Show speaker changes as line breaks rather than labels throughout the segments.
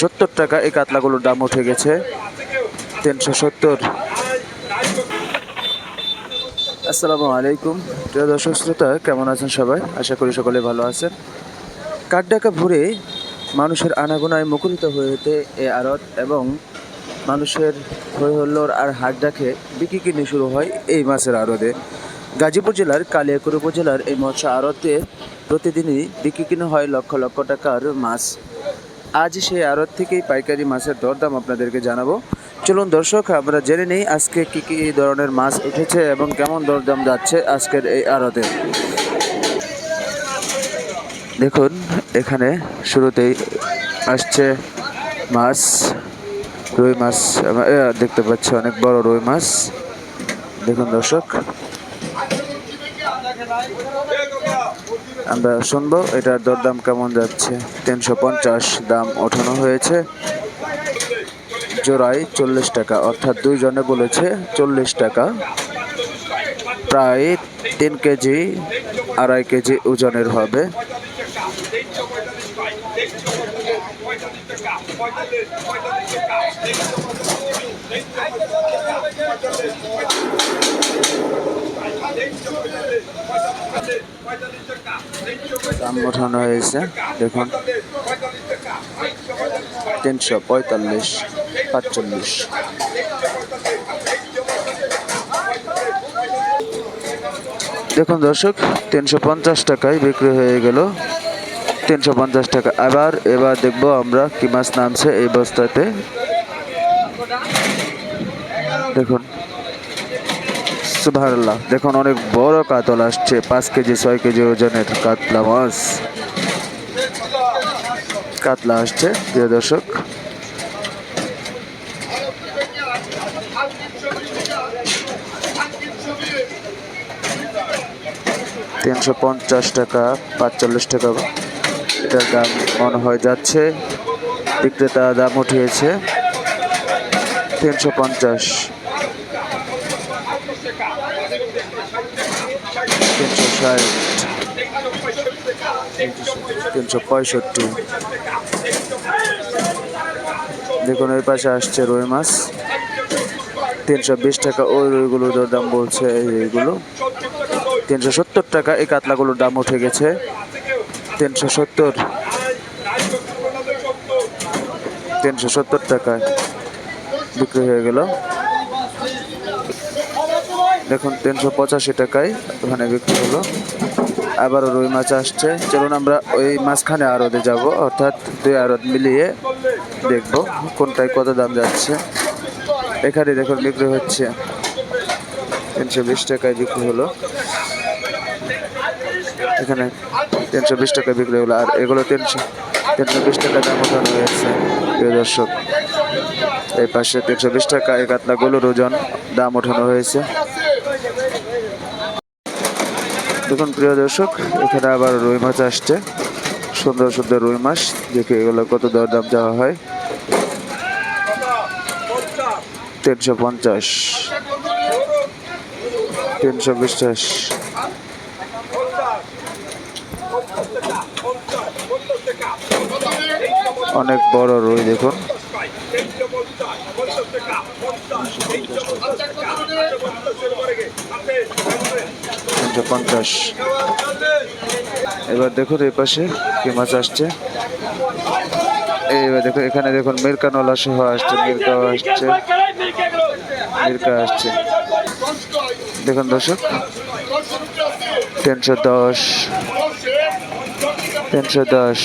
সত্তর টাকা, এই কাতলাগুলোর দাম উঠে গেছে তিনশো সত্তর। আসসালামু আলাইকুম। প্রিয় দর্শক শ্রোতা, কেমন আছেন সবাই? আশা করি সকলে ভালো আছেন। কাকডাকা ভোরে মানুষের আনাগোনায় মুখরিত হয়ে হতে এ আড়ত এবং মানুষের হই হল্লোর আর হাট ডাকে বিক্রি কিনে শুরু হয় এই মাছের আড়তে। গাজীপুর জেলার কালিয়াকুর উপজেলার এই মৎস্য আড়তে প্রতিদিনই বিক্রি কিনে হয় লক্ষ লক্ষ টাকার মাছ। আজ সেই আড়ত থেকেই পাইকারি মাছের দরদাম আপনাদেরকে জানাব। চলুন দর্শক, আমরা জেনে নেই আজকে কি কি ধরনের মাছ উঠেছে এবং কেমন দরদাম যাচ্ছে আজকের এই আড়তে। দেখুন, এখানে শুরুতেই আসছে মাছ, রুই মাছ দেখতে পাচ্ছি অনেক বড় রুই মাছ। দেখুন দর্শক। আমরা শুনব, এটার দরদাম কেমন যাচ্ছে? তিনশো পঞ্চাশ দাম ওঠানো হয়েছে। জোড়ায় চল্লিশ টাকা, অর্থাৎ দুইজনে বলেছে চল্লিশ টাকা। প্রায় তিন কেজি, আড়াই কেজি ওজনের হবে। দাম ওঠানো হয়েছে, দেখুন। তিনশো পঁয়তাল্লিশ, পাঁচচল্লিশ। দেখুন দর্শক, তিনশো পঞ্চাশ টাকায় বিক্রি হয়ে গেল। তিনশো পঞ্চাশ টাকা। আবার, এবার দেখব আমরা কি মাছ নামছে এই বস্তাতে। দেখুন। সুবহানাল্লাহ। দেখুন, অনেক বড় কাতল আসছে। পাঁচ কেজি, ছয় কেজি ওজনের কাতলা মাছ। কাতলা আসছে, প্রিয় দর্শক। তিনশো পঞ্চাশ টাকা, পাঁচচল্লিশ টাকা এটার দাম মনে হয় যাচ্ছে। বিক্রেতা দাম উঠিয়েছে। তিনশো পঞ্চাশ। তিনশো ষাট, তিনশো পঁয়ষট্টি। দেখুন, ওই পাশে আসছে রুই মাছ। তিনশো বিশ টাকা ওই রুইগুলোর দাম বলছে, এই রুইগুলো। তিনশো সত্তর টাকা এই কাতলাগুলোর দাম উঠে গেছে। তিনশো সত্তর। তিনশো সত্তর টাকায় বিক্রি হয়ে গেল। দেখুন, তিনশো পঁচাশি টাকায় ওখানে বিক্রি হলো। আবারও রুই মাছ আসছে। চলুন আমরা ওই মাঝখানে আড়তে যাব, অর্থাৎ দুই আড়ত মিলিয়ে দেখব কোনটায় কত দাম যাচ্ছে। এখানে দেখুন, বিক্রি হচ্ছে। তিনশো বিশ টাকায় বিক্রি হলো। এখানে তিনশো বিশ টাকা বিক্রি হলো। আর এগুলো তিনশো তিনশো বিশ টাকা দাম ওঠানো হয়েছে, প্রিয় দর্শক। এই পাশে তিনশো বিশ টাকা এই কাতলাগুলোর ওজন দাম ওঠানো হয়েছে। দেখুন, প্রিয় দর্শক, এখানে আবার রুই মাছ আসছে। সুন্দর সুন্দর রুই মাছ, দেখে এগুলো কত দরদাম দেওয়া হয়। তিনশো পঞ্চাশ। তিনশো বিশ্বাস অনেক বড় রুই, দেখুন। তিনশো পঞ্চাশ এবার দেখুন এই পাশে কি মাছ আসছে। এইবার দেখুন এখানে দেখুন মিরকা নলা সহ আসছে মিরকাও আসছে মিরকা আসছে। দেখুন দর্শক, তিনশো দশ তিনশো দশ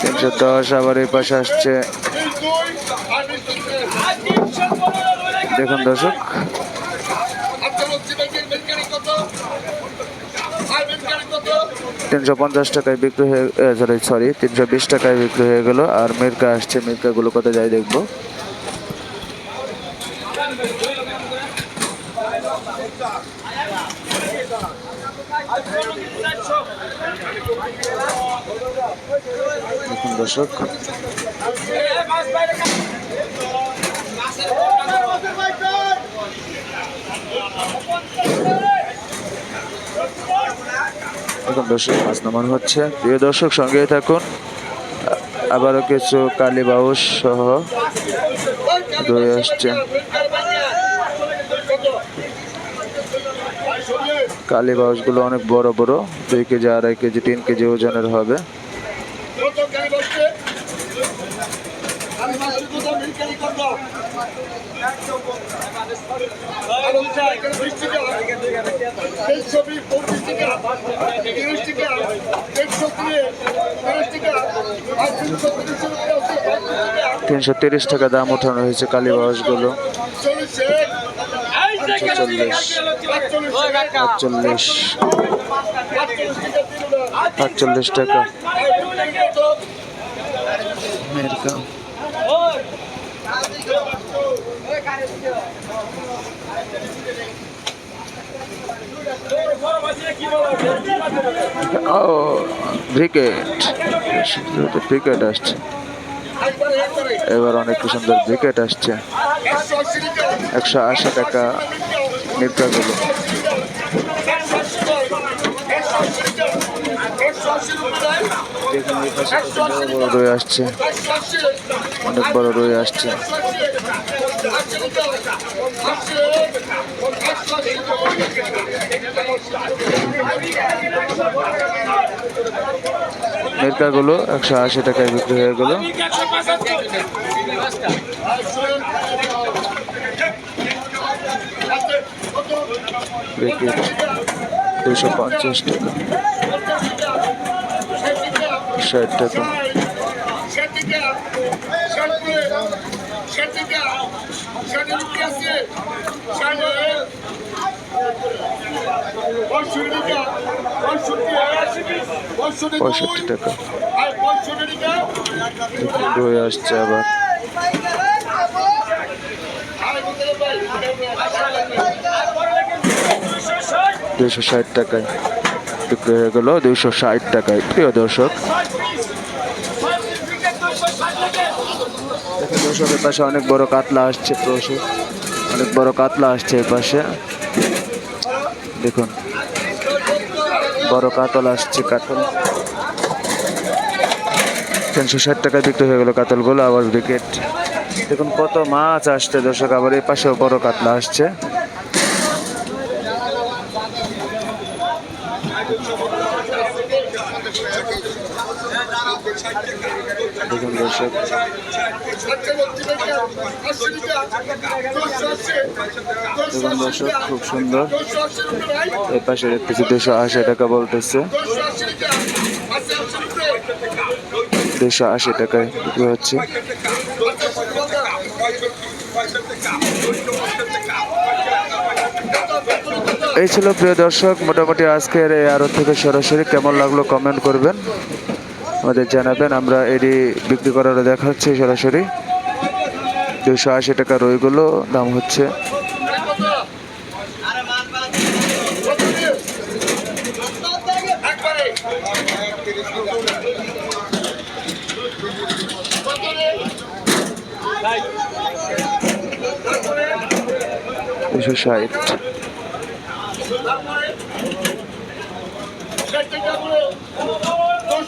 তিনশো দশ আবার এই পাশে আসছে। দেখুন দর্শক তিনশো পঞ্চাশ টাকায় বিক্রি হয়ে সরি সরি তিনশো বিশ টাকায় বিক্রি হয়ে গেল, আর মির্কা আসছে মির্কাগুলো কত যায় দেখব। দর্শক। এখন দর্শক মাছ নামানো হচ্ছে। প্রিয় দর্শক সঙ্গে থাকুন। আবারও কিছু কালীবাউস সহ রয়ে আসছে। কালীবাউসগুলো অনেক বড় বড়, দুই কেজি, আড়াই কেজি, তিন কেজি ওজনের হবে। তিনশো তিরিশ টাকা দাম উঠানো হয়েছে কালীবাউসগুলো চল্লিশ আটচল্লিশ আটচল্লিশ টাকা। ও ব্রিকেট আসছে। এবার অনেক সুন্দর ব্রিকেট আসছে। একশো আশি টাকা কত বড় আসছে। অনেক বড় রয়ে আসছে। মির্কাগুলো একশো আশি টাকায় বিক্রি হয়ে গেল। দুশো পঞ্চাশ টাকা। ষাট টাকা। পঁয়ষট্টি টাকা। রয়ে আসছে আবার। দুইশো ষাট টাকায় বিক্রি হয়ে গেল। দুইশো ষাট টাকায়। প্রিয় দর্শক দর্শকের পাশে অনেক বড় কাতলা আসছে দর্শক অনেক বড় কাতলা আসছে এর পাশে। দেখুন বড় কাতল আসছে, কাতল। তিনশো ষাট টাকায় বিক্রি হয়ে গেল কাতলগুলো, আবার বিকেট দেখুন কত মাছ আসছে, দর্শক, আবার এই পাশেও বড় কাতলা আসছে। দেখুন দর্শক। দেখুন দর্শক, খুব সুন্দর। এই পাশে দেখতেছি দুশো আশি টাকা বলতেছে। আশি টাকায় হচ্ছে। এই ছিল প্রিয় দর্শক, মোটামুটি আজকের এই আরও থেকে সরাসরি কেমন লাগল কমেন্ট করবেন। আমাদের জানাবেন, আমরা এটি বিক্রি করার দেখাচ্ছি সরাসরি। দুশো আশি টাকা রইগুলো, দাম হচ্ছে। দুশো ষাট।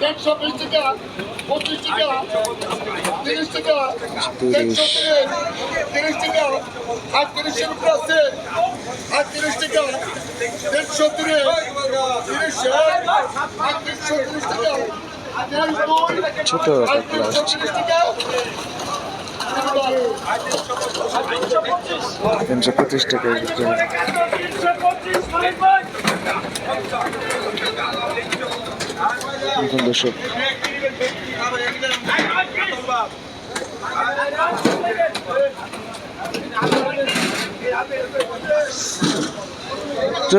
দেড়শো বিশ টাকা পঁচিশ টাকা তিরিশ টাকা। দেড়শো তিরিশ টাকা আটত্রিশের উপরে আছে আটত্রিশ টাকা দেড়শো তিরিশ তিরিশ আটত্রিশশো তিরিশ টাকা
ছোট
টাকা
তিনশো পঁচিশ হয়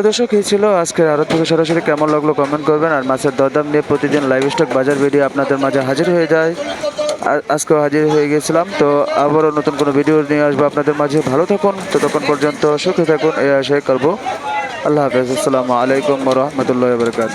দর্শক। এই ছিল আজকের আরও থেকে সরাসরি কেমন লাগল কমেন্ট করবেন আর মাছের দরদাম নিয়ে প্রতিদিন লাইভ স্টক বাজার ভিডিও আপনাদের মাঝে হাজির হয়ে যায়। আ- আজকেও হাজির হয়ে গেছিলাম। তো আবারও নতুন কোনো ভিডিও নিয়ে আসব আপনাদের মাঝে। ভালো থাকুন তো তখন পর্যন্ত সুখে থাকুন এই আশাই করব আল্লাহ হাফেজ। আসসালামু আলাইকুম রহমতুল্লাহ বরকাত